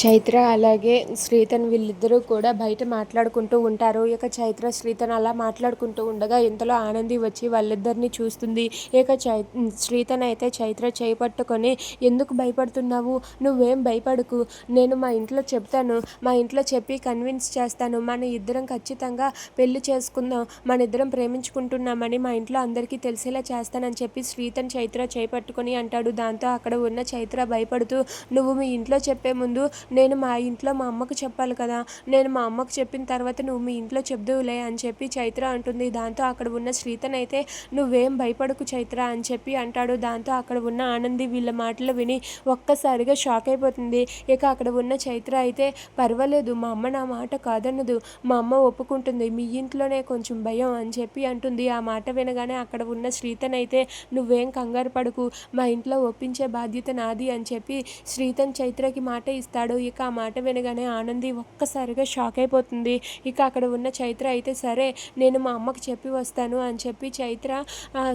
చైత్ర అలాగే శ్రీతన్ వీళ్ళిద్దరూ కూడా బయట మాట్లాడుకుంటూ ఉంటారు. ఇక చైత్ర శ్రీతన్ అలా మాట్లాడుకుంటూ ఉండగా ఇంతలో ఆనంది వచ్చి వాళ్ళిద్దరిని చూస్తుంది. ఇక చై శ్రీతన్ అయితే చైత్ర చేపట్టుకొని ఎందుకు భయపడుతున్నావు? నువ్వేం భయపడకు. నేను మా ఇంట్లో చెప్తాను. మా ఇంట్లో చెప్పి కన్విన్స్ చేస్తాను. మన ఇద్దరం ఖచ్చితంగా పెళ్ళి చేసుకుందాం. మన ఇద్దరం ప్రేమించుకుంటున్నామని మా ఇంట్లో అందరికీ తెలిసేలా చేస్తానని చెప్పి శ్రీతన్ చైత్ర చేపట్టుకొని అంటాడు. దాంతో అక్కడ ఉన్న చైత్ర భయపడుతూ నువ్వు మీ ఇంట్లో చెప్పే ముందు నేను మా ఇంట్లో మా అమ్మకు చెప్పాలి కదా. నేను మా అమ్మకు చెప్పిన తర్వాత నువ్వు మీ ఇంట్లో చెప్దువులే అని చెప్పి చైత్ర అంటుంది. దాంతో అక్కడ ఉన్న శ్రీతనైతే నువ్వేం భయపడకు చైత్ర అని చెప్పి అంటాడు. దాంతో అక్కడ ఉన్న ఆనంది వీళ్ళ మాటలు విని ఒక్కసారిగా షాక్ అయిపోతుంది. ఇక అక్కడ ఉన్న చైత్ర అయితే పర్వాలేదు మా అమ్మ నా మాట కాదన్నదు మా అమ్మ ఒప్పుకుంటుంది. మీ ఇంట్లోనే కొంచెం భయం అని చెప్పి అంటుంది. ఆ మాట వినగానే అక్కడ ఉన్న శ్రీతనైతే నువ్వేం కంగారు పడకు. మా ఇంట్లో ఒప్పించే బాధ్యత నాది అని చెప్పి శ్రీతన్ చైత్రకి మాట ఇస్తాడు. ఇక ఆ మాట వినగానే ఆనంది ఒక్కసారిగా షాక్ అయిపోతుంది. ఇక అక్కడ ఉన్న చైత్ర అయితే సరే నేను మా అమ్మకి చెప్పి వస్తాను అని చెప్పి చైత్ర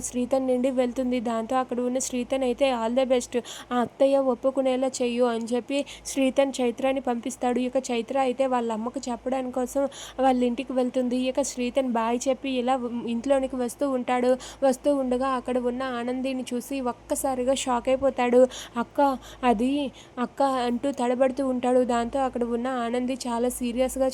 శ్రీతన్ నుండి వెళ్తుంది. దాంతో అక్కడ ఉన్న శ్రీతన్ అయితే ఆల్ ద బెస్ట్ ఆ అత్తయ్య ఒప్పుకునేలా చెయ్యు అని చెప్పి శ్రీతన్ చైత్రాని పంపిస్తాడు. ఇక చైత్ర అయితే వాళ్ళ అమ్మకు చెప్పడానికి కోసం వాళ్ళ ఇంటికి వెళ్తుంది. ఇక శ్రీతన్ బాయ్ చెప్పి ఇలా ఇంట్లోనికి వస్తూ ఉంటాడు. వస్తూ ఉండగా అక్కడ ఉన్న ఆనందిని చూసి ఒక్కసారిగా షాక్ అయిపోతాడు. అక్క అది అక్క అంటూ తడబడుతూ ఉంటాడు. దాంతో అక్కడ ఉన్న ఆనంది చాలా సీరియస్గా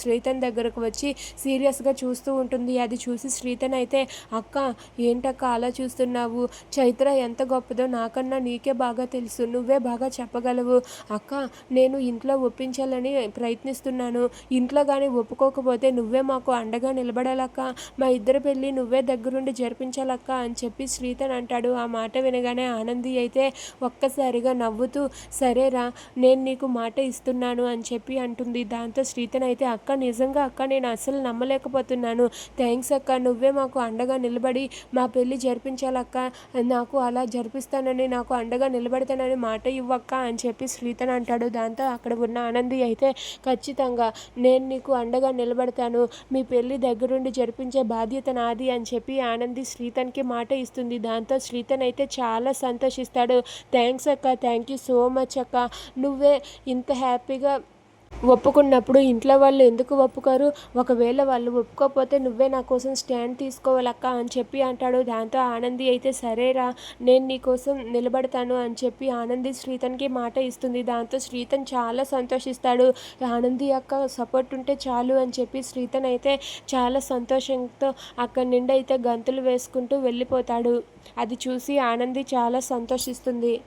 శ్రీతన్ దగ్గరకు వచ్చి సీరియస్గా చూస్తూ ఉంటుంది. అది చూసి శ్రీతన్ అయితే అక్క ఏంటక్క అలా చూస్తున్నావు? చైత్ర ఎంత గొప్పదో నాకన్నా నీకే బాగా తెలుసు. నువ్వే బాగా చెప్పగలవు. అక్క నేను ఇంట్లో ఒప్పించాలని ప్రయత్నిస్తున్నాను. ఇంట్లో కానీ ఒప్పుకోకపోతే నువ్వే మాకు అండగా నిలబడాలక్క. మా ఇద్దరి పెళ్ళి నువ్వే దగ్గరుండి జరిపించాలక్క అని చెప్పి శ్రీతన్ అంటాడు. ఆ మాట వినగానే ఆనంది అయితే ఒక్కసారిగా నవ్వుతూ సరేరా నేను నీకు మాట ఇస్తున్నాను అని చెప్పి అంటుంది. దాంతో శ్రీతన్ అయితే అక్క నిజంగా అక్క నేను అసలు నమ్మలేకపోతున్నాను. థ్యాంక్స్ అక్క నువ్వే మాకు అండగా నిలబడి మా పెళ్ళి జరిపించాలక్క. నాకు అలా జరిపిస్తానని నాకు అండగా నిలబడతానని మాట ఇవ్వక్క అని చెప్పి శ్రీతన్ అంటాడు. దాంతో అక్కడ ఉన్న ఆనంది అయితే ఖచ్చితంగా నేను నీకు అండగా నిలబడతాను. మీ పెళ్ళి దగ్గరుండి జరిపించే బాధ్యత నాది అని చెప్పి ఆనంది శ్రీతన్కి మాట ఇస్తుంది. దాంతో శ్రీతన్ అయితే చాలా సంతోషిస్తాడు. థ్యాంక్స్ అక్క థ్యాంక్ యూ సో మచ్ అక్క. నువ్వే ఇంత హ్యాపీగా ఒప్పుకున్నప్పుడు ఇంట్లో వాళ్ళు ఎందుకు ఒప్పుకోరు? ఒకవేళ వాళ్ళు ఒప్పుకోకపోతే నువ్వే నా కోసం స్టాండ్ తీసుకోవాలక్క అని చెప్పి అంటాడు. దాంతో ఆనంది అయితే సరేరా నేను నీ కోసం నిలబడతాను అని చెప్పి ఆనంది శ్రీతన్కి మాట ఇస్తుంది. దాంతో శ్రీతన్ చాలా సంతోషిస్తాడు. ఆనంది అక్క సపోర్ట్ ఉంటే చాలు అని చెప్పి శ్రీతన్ అయితే చాలా సంతోషంతో అక్కడి నుండి అయితే గంతులు వేసుకుంటూ వెళ్ళిపోతాడు. అది చూసి ఆనంది చాలా సంతోషిస్తుంది.